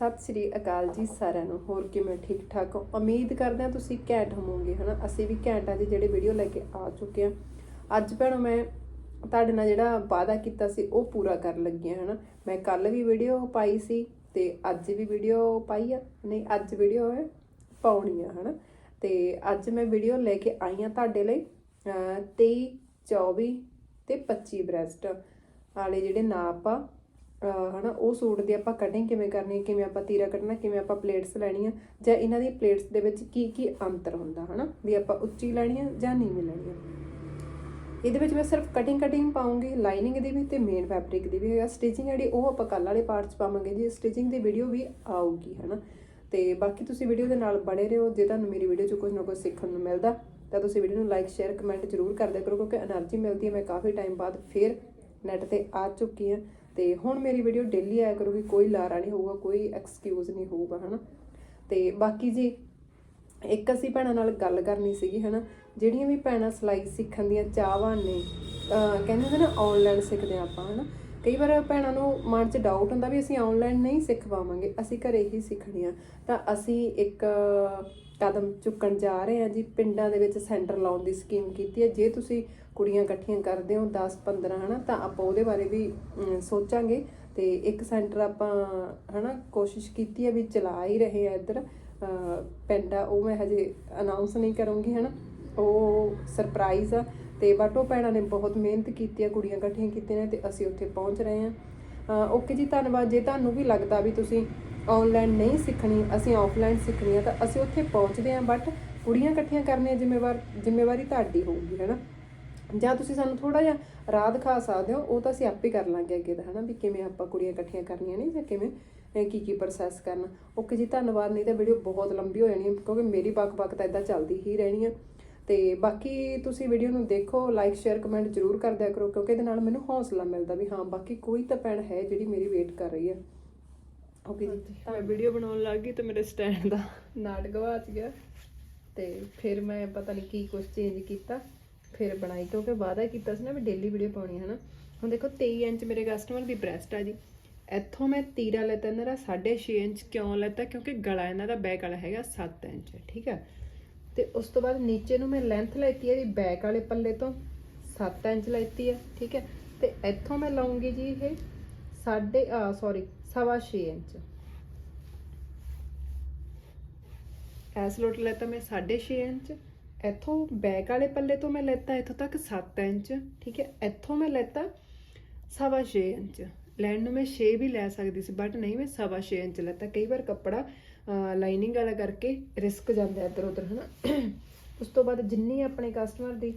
ਸਤਿ ਸ੍ਰੀ ਅਕਾਲ ਜੀ ਸਾਰਿਆਂ ਨੂੰ। ਹੋਰ ਕਿਵੇਂ ਠੀਕ ਠਾਕ ਹੋ ਉਮੀਦ ਕਰਦੇ ਹਾਂ ਤੁਸੀਂ ਘੈਂਟ ਹੋਵੋਗੇ, ਹਨਾ? ਅਸੀਂ ਵੀ ਘੈਂਟਾਂ ਆ ਜੀ ਜਿਹੜੇ ਵੀਡੀਓ ਲੈ ਕੇ ਆ ਚੁੱਕੇ ਹਾਂ। ਅੱਜ ਭੈਣੋ ਮੈਂ ਤੁਹਾਡੇ ਨਾਲ ਜਿਹੜਾ ਵਾਅਦਾ ਕੀਤਾ ਸੀ, ਉਹ ਪੂਰਾ ਕਰਨ ਲੱਗੀ ਹਾਂ, ਹਨਾ? ਮੈਂ ਕੱਲ ਵੀ ਵੀਡੀਓ ਪਾਈ ਸੀ ਤੇ ਅੱਜ ਵੀ ਵੀਡੀਓ ਪਾਈ ਆ। ਨਹੀਂ, ਅੱਜ ਵੀਡੀਓ ਹੈ, ਪਾਉਣੀ ਆ, ਹਨਾ? ਤੇ ਅੱਜ ਮੈਂ ਵੀਡੀਓ ਲੈ ਕੇ ਆਈ ਆ ਤੁਹਾਡੇ ਲਈ, ਅਹ 23 24 ਤੇ 25 ਬ੍ਰੈਸਟ ਵਾਲੇ ਜਿਹੜੇ ਨਾਪ ਆ ਹਨਾ, ਉਹ ਸੂਟ ਦੀ ਆਪਾਂ ਕਟਿੰਗ ਕਿਵੇਂ ਕਰਨੀ ਹੈ ਕਿਵੇਂ ਆਪਾਂ ਤੀਰਾ ਕੱਢਣਾ, ਕਿਵੇਂ ਆਪਾਂ ਪਲੇਟਸ ਲੈਣੀਆਂ ਜਾਂ ਇਹਨਾਂ ਦੀ ਪਲੇਟਸ ਦੇ ਵਿੱਚ ਕੀ ਕੀ ਅੰਤਰ ਹੁੰਦਾ ਹਨਾ, ਵੀ ਆਪਾਂ ਉੱਚੀ ਲੈਣੀ ਹੈ ਜਾਂ ਨੀਵੀਂ ਲੈਣੀ ਹੈ ਇਹਦੇ ਵਿੱਚ ਮੈਂ ਸਿਰਫ ਕਟਿੰਗ ਕਟਿੰਗ ਪਾਉਂਗੀ ਲਾਈਨਿੰਗ ਦੀ ਵੀ ਤੇ ਮੇਨ ਫੈਬਰਿਕ ਦੀ ਵੀ। ਹੈਗਾ ਸਟਿਚਿੰਗ ਜਿਹੜੀ, ਉਹ ਆਪਾਂ ਕੱਲ ਵਾਲੇ ਪਾਰਟਸ ਪਾਵਾਂਗੇ, ਜੀ ਸਟਿਚਿੰਗ ਦੀ ਵੀਡੀਓ ਵੀ ਆਊਗੀ ਹਨਾ। ਤੇ ਬਾਕੀ ਤੁਸੀਂ ਵੀਡੀਓ ਦੇ ਨਾਲ ਬਣੇ ਰਹੋ, ਜੇ ਤੁਹਾਨੂੰ ਮੇਰੀ ਵੀਡੀਓ 'ਚ ਕੁਝ ਨਾ ਕੁਝ ਸਿੱਖਣ ਨੂੰ ਮਿਲਦਾ, ਤਾਂ ਤੁਸੀਂ ਵੀਡੀਓ ਨੂੰ ਲਾਈਕ ਸ਼ੇਅਰ ਕਮੈਂਟ ਜ਼ਰੂਰ ਕਰ ਦਿਆ ਕਰੋ, ਕਿਉਂਕਿ એનર્ਜੀ ਮਿਲਦੀ ਹੈ, ਮੈਂ ਕਾਫੀ ਟਾਈਮ ਬਾਅਦ ਫੇਰ ਨੈਟ ਤੇ ਆ ਚੁੱਕੀ ਹਾਂ। ਤੇ ਹੁਣ ਮੇਰੀ ਵੀਡੀਓ ਡੇਲੀ ਆਇਆ ਕਰੂਗੀ, ਕੋਈ ਲਾਰਾ ਨਹੀਂ ਹੋਊਗਾ, ਕੋਈ ਐਕਸਕਿਊਜ਼ ਨਹੀਂ ਹੋਊਗਾ, ਹਨਾ। ਤੇ ਬਾਕੀ ਜੀ, ਇੱਕ ਅਸੀਂ ਭੈਣਾਂ ਨਾਲ ਗੱਲ ਕਰਨੀ ਸੀਗੀ, ਹਨਾ। ਜਿਹੜੀਆਂ ਵੀ ਭੈਣਾਂ ਸਿਲਾਈ ਸਿੱਖਣ ਦੀਆਂ ਚਾਹਵਾਨ ਨੇ ਕਹਿੰਦੇ ਹੁੰਦੇ ਨਾ ਆਨਲਾਈਨ ਸਿੱਖਦੇ ਹਾਂ ਆਪਾਂ, ਹਨਾ। ਕਈ ਵਾਰ ਭੈਣਾਂ ਨੂੰ ਮਨ 'ਚ ਡਾਊਟ ਹੁੰਦਾ ਵੀ ਅਸੀਂ ਆਨਲਾਈਨ ਨਹੀਂ ਸਿੱਖ ਪਾਵਾਂਗੇ, ਅਸੀਂ ਘਰੇ ਹੀ ਸਿੱਖਣੀ ਆ। ਤਾਂ ਅਸੀਂ ਇੱਕ ਕਦਮ ਚੁੱਕਣ ਜਾ ਰਹੇ ਹਾਂ ਜੀ। ਪਿੰਡਾਂ ਦੇ ਵਿੱਚ ਸੈਂਟਰ ਲਾਉਣ ਦੀ ਸਕੀਮ ਕੀਤੀ ਹੈ। ਜੇ ਤੁਸੀਂ ਕੁੜੀਆਂ ਇਕੱਠੀਆਂ ਕਰਦੇ ਹੋ 10 15 ਹਨਾ, ਤਾਂ ਆਪਾਂ ਉਹਦੇ ਬਾਰੇ ਵੀ ਸੋਚਾਂਗੇ। ਤੇ ਇੱਕ ਸੈਂਟਰ ਆਪਾਂ, ਹਨਾ, ਕੋਸ਼ਿਸ਼ ਕੀਤੀ ਹੈ ਵੀ ਚਲਾ ਹੀ ਰਹੇ ਆ ਇੱਧਰ। ਪਿੰਡ ਆ, ਉਹ ਮੈਂ ਹਜੇ ਅਨਾਉਂਸ ਨਹੀਂ ਕਰੂੰਗੀ, ਹਨਾ। ਉਹ ਸਰਪ੍ਰਾਈਜ਼ ਆ। ਤੇ ਬਟ ਉਹ ਭੈਣਾਂ ਨੇ ਬਹੁਤ ਮਿਹਨਤ ਕੀਤੀ ਆ, ਕੁੜੀਆਂ ਇਕੱਠੀਆਂ ਕੀਤੀਆਂ ਨੇ ਤੇ ਅਸੀਂ ਉੱਥੇ ਪਹੁੰਚ ਰਹੇ ਹਾਂ। ਓਕੇ ਜੀ, ਧੰਨਵਾਦ। ਜੇ ਤੁਹਾਨੂੰ ਵੀ ਲੱਗਦਾ ਵੀ ਤੁਸੀਂ ਆਨਲਾਈਨ ਨਹੀਂ ਸਿੱਖਣੀ, ਅਸੀਂ ਆਫਲਾਈਨ ਸਿੱਖਣੀ ਆ ਤਾਂ ਅਸੀਂ ਉੱਥੇ ਪਹੁੰਚਦੇ ਹਾਂ ਬਟ ਕੁੜੀਆਂ ਇਕੱਠੀਆਂ ਕਰਨੀਆਂ ਜ਼ਿੰਮੇਵਾਰ, ਜ਼ਿੰਮੇਵਾਰੀ ਤੁਹਾਡੀ ਹੋਊਗੀ, ਹੈਨਾ? ਜਾਂ ਤੁਸੀਂ ਸਾਨੂੰ ਥੋੜਾ ਜਿਹਾ ਰਾਹ ਦਿਖਾ ਸਕਦੇ ਹੋ, ਉਹ ਤਾਂ ਅਸੀਂ ਆਪੇ ਕਰ ਲਾਂਗੇ ਅੱਗੇ ਦਾ ਹਨਾ? ਵੀ ਕਿਵੇਂ ਆਪਾਂ ਕੁੜੀਆਂ ਇਕੱਠੀਆਂ ਕਰਨੀਆਂ ਨੇ ਜਾਂ ਕਿਵੇਂ ਕੀ ਕੀ ਪ੍ਰੋਸੈਸ ਕਰਨਾ। ਓਕੇ ਜੀ, ਧੰਨਵਾਦ, ਨਹੀਂ ਤਾਂ ਵੀਡੀਓ ਬਹੁਤ ਲੰਬੀ ਹੋ ਜਾਣੀ ਹੈ, ਕਿਉਂਕਿ ਮੇਰੀ ਬਕ-ਬਕ ਤਾਂ ਇਦਾਂ ਚੱਲਦੀ ਹੀ ਰਹਿਣੀ ਆ। ਤੇ ਬਾਕੀ ਤੁਸੀਂ ਵੀਡੀਓ ਨੂੰ ਦੇਖੋ ਲਾਈਕ ਸ਼ੇਅਰ ਕਮੈਂਟ ਜ਼ਰੂਰ ਕਰ ਦਿਆ ਕਰੋ, ਕਿਉਂਕਿ ਇਹਦੇ ਨਾਲ ਮੈਨੂੰ ਹੌਸਲਾ ਮਿਲਦਾ ਵੀ ਹਾਂ, ਬਾਕੀ ਕੋਈ ਤਾਂ ਭੈਣ ਹੈ ਜਿਹੜੀ ਮੇਰੀ ਵੇਟ ਕਰ ਰਹੀ ਹੈ ਓਕੇ ਜੀ। ਮੈਂ ਵੀਡੀਓ ਬਣਾਉਣ ਲੱਗ ਗਈ ਤੇ ਮੇਰੇ ਸਟੈਂਡ ਦਾ ਨਾਟ ਗਵਾਚ ਗਿਆ। ਤੇ ਫਿਰ ਮੈਂ ਪਤਾ ਨਹੀਂ ਕੀ ਕੁਝ ਚੇਂਜ ਕੀਤਾ। ਫਿਰ ਬਣਾਈ ਕਿਉਂਕਿ ਵਾਅਦਾ ਕੀਤਾ ਸੀ ਨਾ ਵੀ ਡੇਲੀ ਵੀਡੀਓ ਪਾਉਣੀ ਹੈ ਨਾ। ਹੁਣ ਦੇਖੋ 23 ਇੰਚ ਮੇਰੇ ਕਸਟਮਰ ਦੀ ਬ੍ਰੈਸਟ ਆ ਜੀ। ਇੱਥੋਂ ਮੈਂ ਤੀਰਾ ਲੈਤਾ ਇਹਨਾਂ ਦਾ 6.5 ਇੰਚ ਕਿਉਂ ਲੈਤਾ? ਕਿਉਂਕਿ ਗਲਾ ਇਹਨਾਂ ਦਾ ਬੈਕ ਵਾਲਾ ਹੈਗਾ 7 ਇੰਚ, ਠੀਕ ਹੈ। ਤੇ ਉਸ ਤੋਂ ਬਾਅਦ ਨੀਚੇ ਨੂੰ ਮੈਂ ਲੈਂਥ ਲੈਤੀ ਹੈ ਜੀ ਬੈਕ ਵਾਲੇ ਪੱਲੇ ਤੋਂ 7 ਇੰਚ ਲੈਤੀ ਹੈ, ਠੀਕ ਹੈ। ਤੇ ਇੱਥੋਂ ਮੈਂ ਲਾਉਂਗੀ ਜੀ ਇਹ ਸਾਢੇ ਆ ਸੌਰੀ ਸਵਾ 6 ਇੰਚ। ਐਸ ਲੋਟ ਲੈਤਾ ਮੈਂ 6.5 ਇੰਚ। ਇੱਥੋਂ ਬੈਕ ਵਾਲੇ ਪੱਲੇ ਤੋਂ ਮੈਂ ਲੈਤਾ, ਇੱਥੋਂ ਤੱਕ 7 ਇੰਚ। ਠੀਕ ਹੈ, ਇੱਥੋਂ ਮੈਂ ਲੈਤਾ ਸਵਾ 6 ਇੰਚ। ਲੈਣ ਨੂੰ ਮੈਂ 6 ਵੀ ਲੈ ਸਕਦੀ ਸੀ ਬਟ ਨਹੀਂ, ਮੈਂ ਸਵਾ 6 ਇੰਚ ਲੈਤਾ। ਕਈ ਵਾਰ ਕੱਪੜਾ ਲਾਈਨਿੰਗ ਵਾਲਾ ਕਰਕੇ ਰਿਸਕ ਜਾਂਦਾ ਇੱਧਰ ਉੱਧਰ, ਹਨਾ? ਉਸ ਤੋਂ ਬਾਅਦ ਜਿੰਨੀ ਆਪਣੇ ਕਸਟਮਰ ਦੀ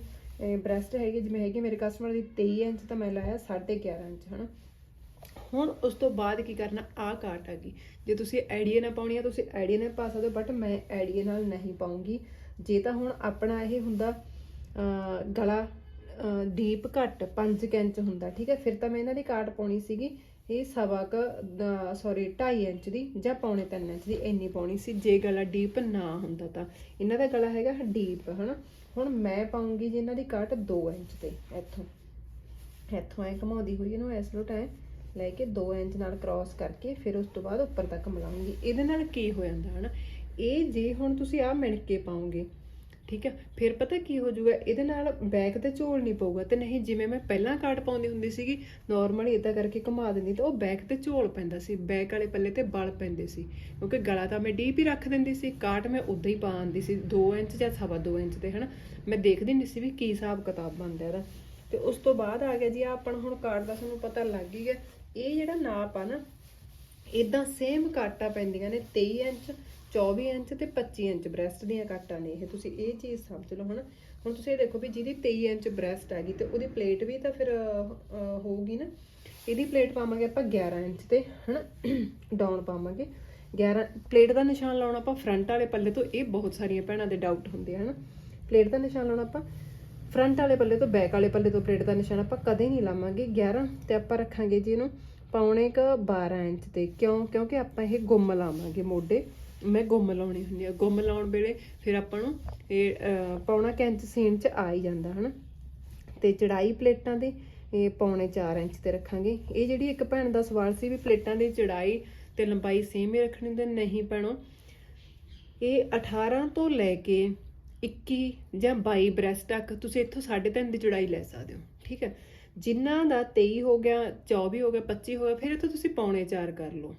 ਬ੍ਰੈਸਟ ਹੈਗੀ, ਜਿਵੇਂ ਹੈਗੀ, ਮੇਰੇ ਕਸਟਮਰ ਦੀ 23 ਇੰਚ ਤਾਂ ਮੈਂ ਲਾਇਆ 11.5 ਇੰਚ, ਹਨਾ? ਹੁਣ ਉਸ ਤੋਂ ਬਾਅਦ ਕੀ ਕਰਨਾ ਆ ਕਾਟ ਆ ਗਈ। ਜੇ ਤੁਸੀਂ ਆਈਡੀਆ ਨਾ ਪਾਉਣੀ ਆ ਤੁਸੀਂ ਆਈਡੀਆ ਨਾਲ ਪਾ ਸਕਦੇ ਹੋ ਬਟ ਮੈਂ ਆਈਡੀਆ ਨਾਲ ਨਹੀਂ ਪਾਉਂਗੀ। ਜੇ ਤਾਂ ਹੁਣ ਆਪਣਾ ਇਹ ਹੁੰਦਾ ਅਹ, ਗਲਾ ਡੀਪ ਘੱਟ 5 ਇੰਚ ਹੁੰਦਾ ਠੀਕ ਹੈ ਫਿਰ ਤਾਂ ਮੈਂ ਇਹਨਾਂ ਦੀ ਕਾਟ ਪਾਉਣੀ ਸੀਗੀ। ਇਹ ਸਵਾ ਕ ਸੌਰੀ 2.5 ਇੰਚ ਦੀ ਜਾਂ ਪੌਣੇ 3 ਇੰਚ ਦੀ ਇੰਨੀ ਪਾਉਣੀ ਸੀ ਜੇ ਗਲਾ ਡੀਪ ਨਾ ਹੁੰਦਾ ਤਾਂ। ਇਹਨਾਂ ਦਾ ਗਲਾ ਹੈਗਾ ਡੀਪ ਹਨਾ? ਹੁਣ ਮੈਂ ਪਾਉਂਗੀ ਜੀ ਇਹਨਾਂ ਦੀ ਕਾਟ 2 ਇੰਚ ਤੇ ਇੱਥੋਂ। ਇੱਥੋਂ ਐ ਘਮਾਉਂਦੀ ਹੋਈ ਇਹਨੂੰ ਇਸ ਲੋਟ ਐ। ਲੈ ਕੇ 2 ਇੰਚ ਨਾਲ ਕ੍ਰਾਸ ਕਰਕੇ ਫਿਰ ਉਸ ਤੋਂ ਬਾਅਦ ਉੱਪਰ ਤੱਕ ਮਿਲਾਉਂਗੀ। ਇਹਦੇ ਨਾਲ ਕੀ ਹੋ ਜਾਂਦਾ ਹਨਾ? ਇਹ ਜੇ ਹੁਣ ਤੁਸੀਂ ਆਹ ਮਿਣਕੇ ਪਾਉਂਗੇ, ਠੀਕ ਹੈ ਫਿਰ ਪਤਾ ਕੀ ਹੋ ਜਾਊਗਾ? ਇਹਦੇ ਨਾਲ ਬੈਕ ਤੇ ਝੋਲ ਨਹੀਂ ਪਊਗਾ ਤੇ ਨਹੀਂ, ਜਿਵੇਂ ਮੈਂ ਪਹਿਲਾਂ ਕਾਟ ਪਾਉਂਦੀ ਹੁੰਦੀ ਸੀਗੀ ਨਾਰਮਲੀ ਇਦਾਂ ਕਰਕੇ ਘੁਮਾ ਦਿੰਦੀ ਤਾਂ ਉਹ ਬੈਕ ਤੇ ਝੋਲ ਪੈਂਦਾ ਸੀ ਬੈਕ ਵਾਲੇ ਪੱਲੇ ਤੇ ਬਲ ਪੈਂਦੇ ਸੀ, ਕਿਉਂਕਿ ਗਲਾ ਤਾਂ ਮੈਂ ਡੀਪ ਹੀ ਰੱਖ ਦਿੰਦੀ ਸੀ, ਕਾਟ ਮੈਂ ਉਦਾਂ ਹੀ ਪਾ ਆਂਦੀ ਸੀ 2 ਇੰਚ ਜਾਂ ਸਵਾ 2 ਇੰਚ ਤੇ, ਹਨਾ? ਮੈਂ ਦੇਖਦੀ ਨਹੀਂ ਸੀ ਵੀ ਕੀ ਹਿਸਾਬ ਕਿਤਾਬ ਬਣਦਾ ਇਹਦਾ। ਤੇ ਉਸ ਤੋਂ ਬਾਅਦ ਆ ਗਿਆ ਜੀ ਆਹ ਆਪਣਾ ਹੁਣ ਕਾਰਡ ਦਾ ਤੁਹਾਨੂੰ ਪਤਾ ਲੱਗ ਹੀ ਗਿਆ। ਇਹ ਜਿਹੜਾ ਨਾਪ ਆ ਨਾ ਇਦਾਂ ਸੇਮ ਕਾਟਾਂ ਪੈਂਦੀਆਂ ਨੇ 23 ਇੰਚ 24 ਇੰਚ ਤੇ 25 ਇੰਚ ਬ੍ਰੈਸਟ ਦੀਆਂ ਕਾਟਾਂ ਨੇ ਇਹ। ਤੁਸੀਂ ਇਹ ਚੀਜ਼ ਸਮਝ ਲਓ ਹਨਾ। ਹੁਣ ਤੁਸੀਂ ਇਹ ਦੇਖੋ ਵੀ ਜਿਹਦੀ 23 ਇੰਚ ਬ੍ਰੈਸਟ ਆ ਗਈ ਤੇ ਉਹਦੀ ਪਲੇਟ ਵੀ ਤਾਂ ਫਿਰ ਅਹ, ਅਹ, ਹੋਊਗੀ ਨਾ। ਇਹਦੀ ਪਲੇਟ ਪਾਵਾਂਗੇ ਆਪਾਂ 11 ਇੰਚ ਤੇ ਹਨਾ? ਡਾਊਨ ਪਾਵਾਂਗੇ। 11 ਪਲੇਟ ਦਾ ਨਿਸ਼ਾਨ ਲਾਉਣਾ ਆਪਾਂ ਫਰੰਟ ਵਾਲੇ ਪੱਲੇ ਤੋਂ ਇਹ ਬਹੁਤ ਸਾਰੀਆਂ ਭੈਣਾਂ ਦੇ ਡਾਊਟ ਹੁੰਦੇ ਆ ਹਨਾ? ਪਲੇਟ ਦਾ ਨਿਸ਼ਾਨ ਲਾਉਣਾ ਆਪਾਂ ਫਰੰਟ ਵਾਲੇ ਪੱਲੇ ਤੋਂ ਬੈਕ ਵਾਲੇ ਪੱਲੇ ਤੋਂ ਪਲੇਟ ਦਾ ਨਿਸ਼ਾਨ ਆਪਾਂ ਕਦੇ ਨਹੀਂ ਲਾਵਾਂਗੇ। 11 ਤੇ ਆਪਾਂ ਰੱਖਾਂਗੇ ਜੀ ਇਹਨੂੰ। ਪੌਣੇ ਕ 12 ਇੰਚ ਤੇ। ਕਿਉਂ? ਕਿਉਂਕਿ ਆਪਾਂ ਇਹ ਗੁੰਮ ਲਾਵਾਂਗੇ ਮੋਢੇ। ਮੈਂ ਗੁੰਮ ਲਾਉਣੀ ਹੁੰਦੀ ਆ। ਗੁੰਮ ਲਾਉਣ ਵੇਲੇ ਫਿਰ ਆਪਾਂ ਨੂੰ ਇਹ ਅਹ, ਪੌਣਾ ਕੁ ਇੰਚ ਸੀਨ ਚ ਆ ਹੀ ਜਾਂਦਾ ਹਨਾ? ਤੇ ਚੜਾਈ ਪਲੇਟਾਂ ਦੇ ਇਹ ਪੌਣੇ 4 ਇੰਚ ਤੇ ਰੱਖਾਂਗੇ। ਇਹ ਜਿਹੜੀ ਇੱਕ ਭੈਣ ਦਾ ਸਵਾਲ ਸੀ ਵੀ ਪਲੇਟਾਂ ਦੀ ਚੜਾਈ ਤੇ ਲੰਬਾਈ ਸੇਮ ਹੀ ਰੱਖਣੀ ਹੁੰਦੀ ਨਹੀਂ ਪੈਣੋ ਇਹ 18 ਤੋਂ ਲੈ ਕੇ 21 ਜਾਂ 22 ਬ੍ਰੈਸਟ ਤੱਕ ਤੁਸੀਂ ਇੱਥੋਂ 3.5 ਦੀ ਚੌੜਾਈ ਲੈ ਸਕਦੇ ਹੋ, ਠੀਕ ਹੈ? ਜਿਨ੍ਹਾਂ ਦਾ 23 ਹੋ ਗਿਆ 24 ਹੋ ਗਿਆ 25 ਹੋ ਗਿਆ, ਫਿਰ ਇੱਥੋਂ ਤੁਸੀਂ ਪੌਣੇ 4 ਕਰ ਲਓ,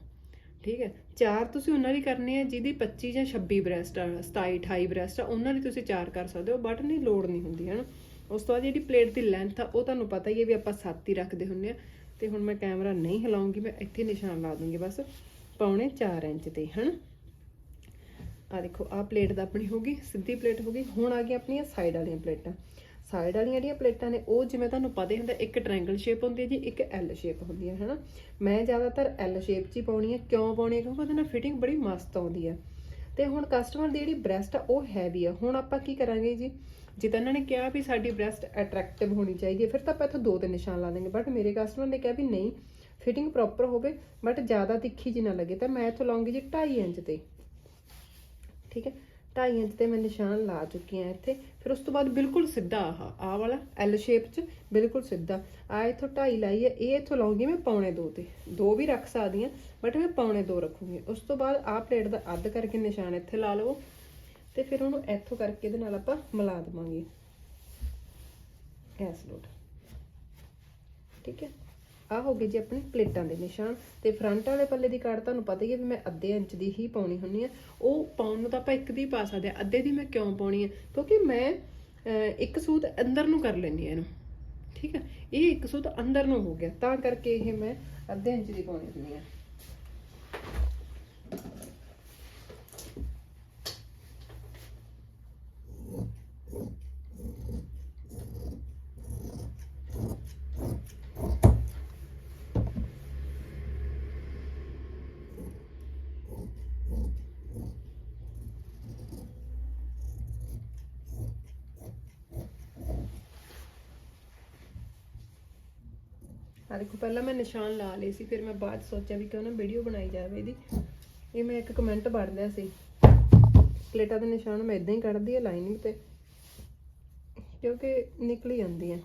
ਠੀਕ ਹੈ? ਚਾਰ ਤੁਸੀਂ ਉਹਨਾਂ ਦੀ ਕਰਨੀ ਆ ਜਿਹਦੀ 25 ਜਾਂ 26 ਬ੍ਰੈਸਟ ਆ 27 28 ਬ੍ਰੈਸਟ ਆ, ਉਹਨਾਂ ਦੀ ਤੁਸੀਂ ਚਾਰ ਕਰ ਸਕਦੇ ਹੋ, ਬਟ ਨਹੀਂ ਲੋਡ ਨਹੀਂ ਹੁੰਦੀ, ਹੈ ਨਾ? ਉਸ ਤੋਂ ਬਾਅਦ ਜਿਹੜੀ ਪਲੇਟ ਦੀ ਲੈਂਥ ਆ, ਉਹ ਤੁਹਾਨੂੰ ਪਤਾ ਹੀ ਹੈ ਵੀ ਆਪਾਂ 7 ਹੀ ਰੱਖਦੇ ਹੁੰਨੇ ਆ ਤੇ ਹੁਣ ਮੈਂ ਕੈਮਰਾ ਨਹੀਂ ਹਿਲਾਉਂਗੀ, ਮੈਂ ਇੱਥੇ ਨਿਸ਼ਾਨ ਲਾ ਦੂੰਗੀ ਬਸ, ਪੌਣੇ 4 ਇੰਚ ਤੇ ਹਨ ਆ ਦੇਖੋ ਆ ਪਲੇਟ ਦਾ ਆਪਣੀ ਹੋ ਗਈ, ਸਿੱਧੀ ਪਲੇਟ ਹੋ ਗਈ। ਹੁਣ ਆ ਗਈ ਆਪਣੀਆਂ ਸਾਈਡ ਵਾਲੀਆਂ ਪਲੇਟਾਂ ਸਾਈਡ ਵਾਲੀਆਂ ਜਿਹੜੀਆਂ ਪਲੇਟਾਂ ਨੇ, ਉਹ ਜਿਵੇਂ ਤੁਹਾਨੂੰ ਪਤਾ ਹੀ ਹੁੰਦਾ, ਇੱਕ ਟ੍ਰਾਇੰਗਲ ਸ਼ੇਪ ਹੁੰਦੀ ਹੈ ਜੀ, ਇੱਕ ਐਲ ਸ਼ੇਪ ਹੁੰਦੀ ਹੈ, ਹਨਾ? ਮੈਂ ਜ਼ਿਆਦਾਤਰ ਐਲ ਸ਼ੇਪ 'ਚ ਹੀ ਪਾਉਣੀ ਹੈ। ਕਿਉਂ ਪਾਉਣੀ ਹੈ? ਕਿਉਂਕਿ ਉਹਦੇ ਨਾਲ ਫਿਟਿੰਗ ਬੜੀ ਮਸਤ ਆਉਂਦੀ ਹੈ। ਤੇ ਹੁਣ ਕਸਟਮਰ ਦੀ ਜਿਹੜੀ ਬ੍ਰੈਸਟ ਆ, ਉਹ ਹੈਵੀ ਆ। ਹੁਣ ਆਪਾਂ ਕੀ ਕਰਾਂਗੇ ਜੀ? ਜਿੱਦਾਂ ਇਹਨਾਂ ਨੇ ਕਿਹਾ ਵੀ ਸਾਡੀ ਬ੍ਰੈਸਟ ਅਟਰੈਕਟਿਵ ਹੋਣੀ ਚਾਹੀਦੀ ਹੈ, ਫਿਰ ਤਾਂ ਆਪਾਂ ਇੱਥੋਂ ਦੋ ਤਿੰਨ ਨਿਸ਼ਾਨ ਲਾ ਦੇਂਗੇ ਬਟ ਮੇਰੇ ਕਸਟਮਰ ਨੇ ਕਿਹਾ ਵੀ ਨਹੀਂ ਫਿਟਿੰਗ ਪ੍ਰੋਪਰ ਹੋਵੇ ਬਟ ਜ਼ਿਆਦਾ ਤਿੱਖੀ ਜੀ ਨਾ ਲੱਗੇ। ਤਾਂ ਮੈਂ ਇੱਥੋਂ ਲਾਉਂਗੀ ਜੀ 2.5 ਇੰਚ ਤੇ। ਠੀਕ ਹੈ? ਢਾਈ ਇੰਚ ਤੇ ਮੈਂ ਨਿਸ਼ਾਨ ਲਾ ਚੁੱਕੀ ਹਾਂ ਇੱਥੇ। ਫਿਰ ਉਸ ਤੋਂ ਬਾਅਦ ਬਿਲਕੁਲ ਸਿੱਧਾ ਆਹ ਆਹ ਵਾਲਾ ਐਲ ਸ਼ੇਪ 'ਚ ਬਿਲਕੁਲ ਸਿੱਧਾ। ਆ ਇੱਥੋਂ ਢਾਈ ਲਾਈ ਹੈ, ਇਹ ਇੱਥੋਂ ਲਾਉਂਗੀ ਮੈਂ ਪੌਣੇ 2 ਤੇ। 2 ਵੀ ਰੱਖ ਸਕਦੀ ਹਾਂ ਬਟ ਮੈਂ ਪੌਣੇ 2 ਰੱਖੂੰਗੀ। ਉਸ ਤੋਂ ਬਾਅਦ ਆਹ ਪਲੇਟ ਦਾ ਅੱਧ ਕਰਕੇ ਨਿਸ਼ਾਨ ਇੱਥੇ ਲਾ ਲਵੋ। ਤੇ ਫਿਰ ਉਹਨੂੰ ਇੱਥੋਂ ਕਰਕੇ ਇਹਦੇ ਨਾਲ ਆਪਾਂ ਮਿਲਾ ਦੇਵਾਂਗੇ। ਐਸ ਲੋਟ ਠੀਕ ਹੈ? ਆ ਹੋ ਗਏ ਜੀ ਆਪਣੀ ਪਲੇਟਾਂ ਦੇ ਨਿਸ਼ਾਨ। ਤੇ ਫਰੰਟ ਵਾਲੇ ਪੱਲੇ ਦੀ ਕਾਰਡ ਤੁਹਾਨੂੰ ਪਤਾ ਹੀ ਹੈ ਵੀ ਮੈਂ ਅੱਧੇ ਇੰਚ ਦੀ ਹੀ ਪਾਉਣੀ ਹੁੰਦੀ ਹੈ। ਉਹ ਪਾਉਣ ਨੂੰ ਤਾਂ ਆਪਾਂ ਇੱਕ ਦੀ ਪਾ ਸਕਦੇ ਆ ਅੱਧੇ ਦੀ ਮੈਂ ਕਿਉਂ ਪਾਉਣੀ ਹੈ? ਕਿਉਂਕਿ ਮੈਂ ਇੱਕ ਸੂਤ ਅੰਦਰ ਨੂੰ ਕਰ ਲੈਂਦੀ ਹਾਂ ਇਹਨੂੰ। ਠੀਕ ਹੈ? ਇਹ ਇੱਕ ਸੂਤ ਅੰਦਰ ਨੂੰ ਹੋ ਗਿਆ। ਤਾਂ ਕਰਕੇ ਇਹ ਮੈਂ ਅੱਧੇ ਇੰਚ ਦੀ ਪਾਉਣੀ ਹੁੰਦੀ ਹੈ। ਆ ਦੇਖੋ, ਪਹਿਲਾਂ ਮੈਂ ਨਿਸ਼ਾਨ ਲਾ ਲਏ ਸੀ, ਫਿਰ ਮੈਂ ਬਾਅਦ 'ਚ ਸੋਚਿਆ ਵੀ ਕਿਉਂ ਨਾ ਵੀਡੀਓ ਬਣਾਈ ਜਾਵੇ ਇਹਦੀ। ਇਹ ਮੈਂ ਇੱਕ ਕਮੈਂਟ ਪੜ੍ਹ ਲਿਆ ਸੀ। ਪਲੇਟਾਂ ਦੇ ਨਿਸ਼ਾਨ ਮੈਂ ਇਦਾਂ ਹੀ ਕੱਢਦੀ ਆ ਲਾਈਨਿੰਗ ਤੇ, ਕਿਉਂਕਿ ਨਿਕਲ ਹੀ ਜਾਂਦੀ ਹੈ।